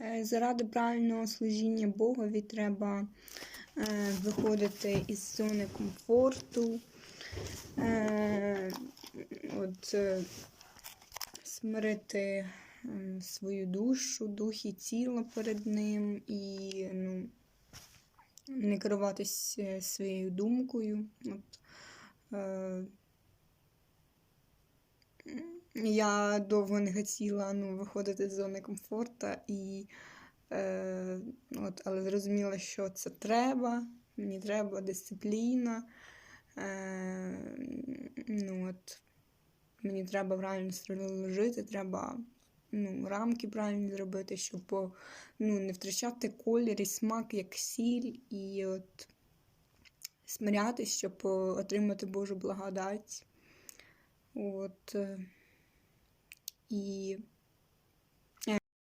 Е, Заради правильного служіння Богові треба е, виходити із зони комфорту, е, от, смирити свою душу, дух і тіло перед ним і ну, не керуватись своєю думкою. От, я довго не хотіла ну, виходити з зони комфорту, і, е, от, але зрозуміла, що це треба. Мені треба дисципліна. Е, ну, от, мені треба правильно жити, треба ну, рамки правильні зробити, щоб по- ну, не втрачати колір і смак як сіль, і от смирятись, щоб отримати Божу благодать. От, е, і